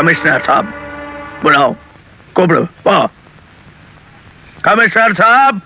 Commissioner સાહેબ બોલાવો. કોબળો વાહ. કમિશનર સાહેબ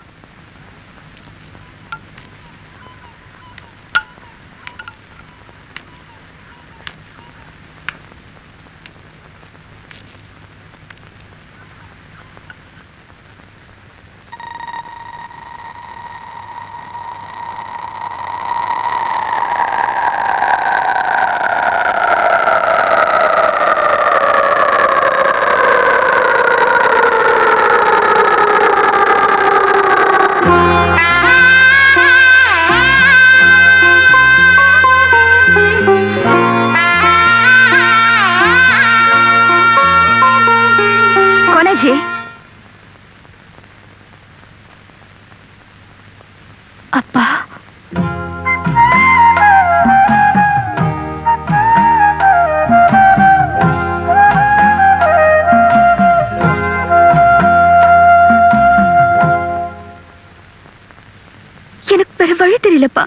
தெரியலப்பா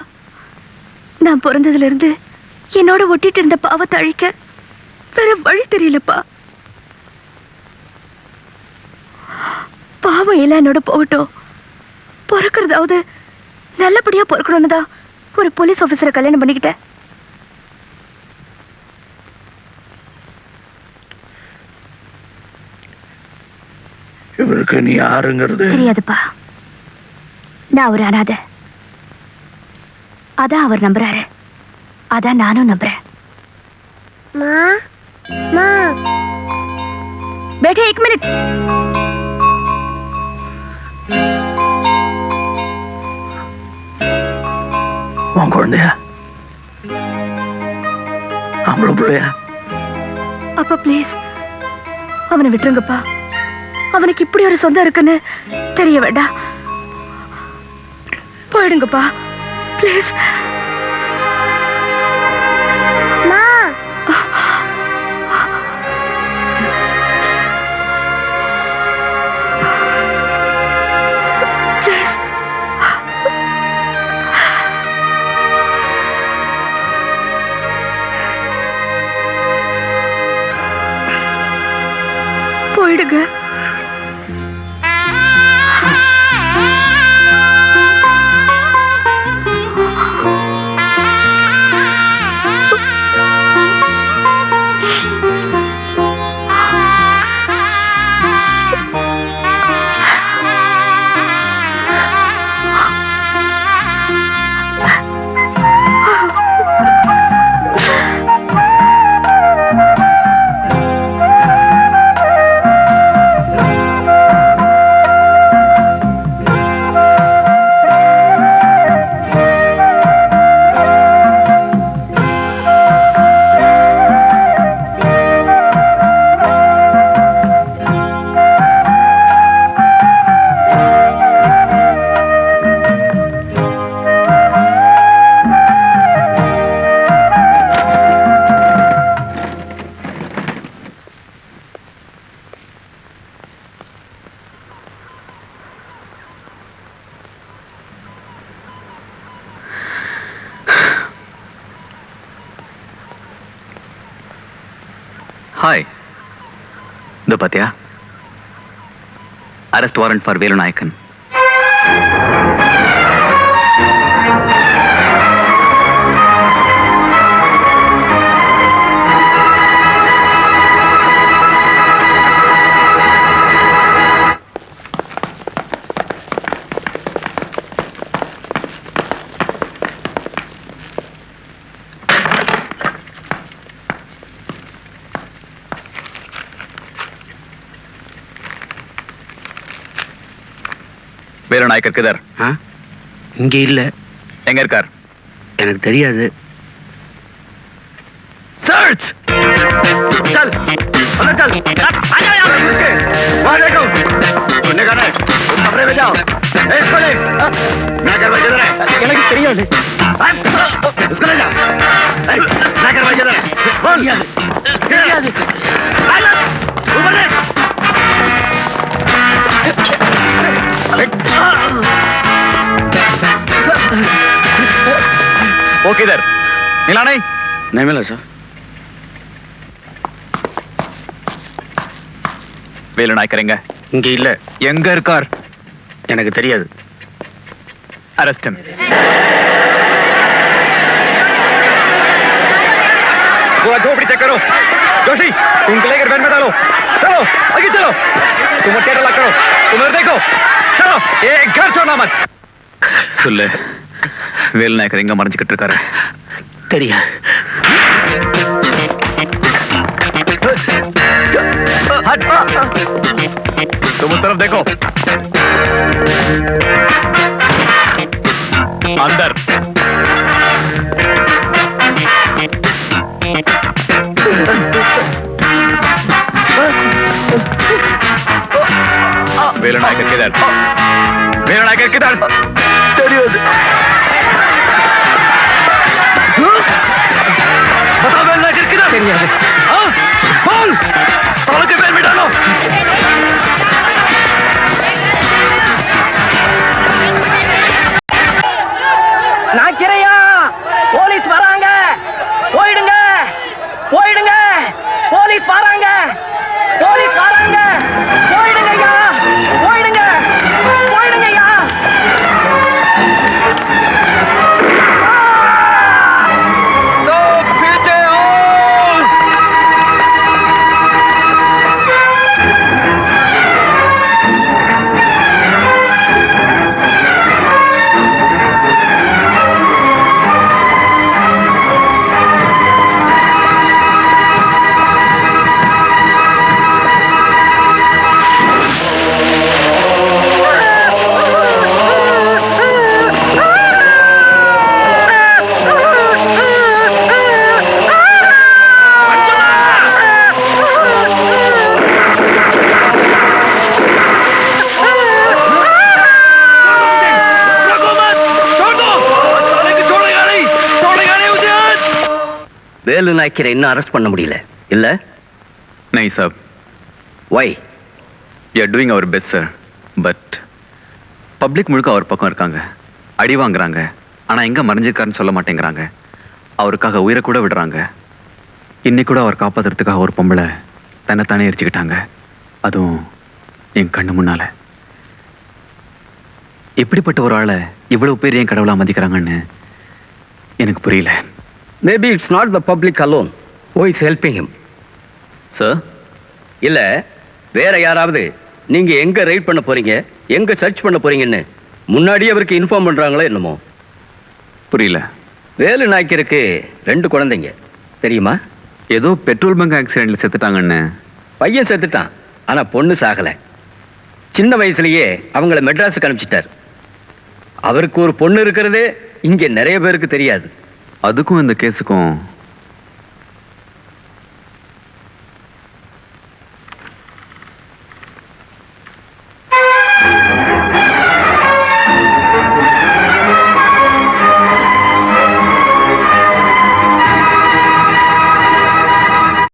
நான் பிறந்ததுல இருந்து என்னோட ஒட்டிட்டு இருந்த பாவத்தை அழிக்க வேற வழி தெரியலப்பா. பாவம் எல்லாம் என்னோட போகட்டும். பிறக்கிறதாவது நல்லபடியா பிறக்கணும்னு தான் ஒரு போலீஸ் ஆஃபீஸரை கல்யாணம் பண்ணிக்கிட்டேன். இவருக்கு நீ யாருங்கிறது? தெரியாதுப்பா. நான் ஒரு அனாதை. அதான் அவர் நம்புறாரு அதான் நானும் நம்புறேன் माँ माँ बेटे एक मिनट உன் குழந்தையா ஆம்பளை பிள்ளையா அப்பா ப்ளீஸ் அவனை விட்டுருங்கப்பா அவனுக்கு இப்படி ஒரு சொந்தம் இருக்குன்னு தெரிய வேண்டாம் போயிடுங்கப்பா ப்ளீஸ் ஹாய் இந்த பாத்தியா? அரெஸ்ட் வாரண்ட் ஃபார் வேலு நாயக்கன் வேலு நாயக்கர் கிதர் ஆ இங்கே இல்லை எங்க இருக்கார் எனக்கு தெரியாது सर्च चल अंदर चल आ जाओ यहाँ पे घुस के वहाँ देखो सुनने का नहीं उस कमरे में जाओ ए, इसको ले मैं कर भाई इधर है எனக்கு தெரியாது हाँ, उसको ले जा ए, मैं कर भाई इधर है बोल தெரியாது ऊपर ले वो किधर मिला नहीं नहीं मिला सर வேலு நாயக்கர் எங்க இங்க இல்ல எங்க இருக்கார் எனக்கு தெரியாது अरेस्ट हिम पूरा झोपड़ी चेक करो जोशी उनको लेकर वैन में डालो चलो आगे चलो तुम थिएटर लॉक करो तुम इधर देखो चलो ये घर छोड़ना मत சொல்லு வேலு நாயக்கர் எங்க மறைஞ்சுக்கிட்டு இருக்காரு தெரியாது तुम उस तरफ देखो अंदर வேலு நாயக்கர் கிதர் வேலு तेरी आदत हाँ, बोल। सालों के पैर में डालो। வேலு நாய்க்கரை இன்னும் அரெஸ்ட் பண்ண முடியல. இல்ல? நை sir why you are doing our best sir but public முழுக்க அவர் பக்கம் இருக்காங்க. அடி வாங்குறாங்க. ஆனால் எங்கே மறைஞ்சிருக்காருன்னு சொல்ல மாட்டேங்கிறாங்க. அவருக்காக உயிரை கூட விடுறாங்க. இன்னைக்கு கூட அவர் காப்பாத்துறதுக்காக ஒரு பொம்பளை தன்னைத்தானே எரிச்சுக்கிட்டாங்க. அதுவும் என் கண்ணு முன்னால. இப்படிப்பட்ட ஒரு ஆளை இவ்வளவு பேர் ஏன் கடவுளாக மதிக்கிறாங்கன்னு எனக்கு புரியல. Maybe it's not the public alone who is helping him sir இல்ல வேற யாராவது நீங்க எங்க ரைட் பண்ண போறீங்க எங்க சர்ச் பண்ண போறீங்கன்னு முன்னாடியே அவருக்கு இன்ஃபார்ம் பண்றாங்களோ என்னமோ? புரியல. வேலு நாய்க்கருக்கு ரெண்டு குழந்தைங்க. தெரியுமா? ஏதோ பெட்ரோல் பங்க் ஆக்சிடென்ட்ல செத்துட்டாங்கன்னு. பையன் செத்துட்டான் ஆனா பொண்ணு சாகல. சின்ன வயசுலயே அவங்கள மெட்ராஸுக்கு அனுப்பிச்சிட்டார். அவருக்கு ஒரு பொண்ணு இருக்கிறதே இங்க நிறைய பேருக்கு தெரியாது. அதுக்கும் இந்த கேஸுக்கும்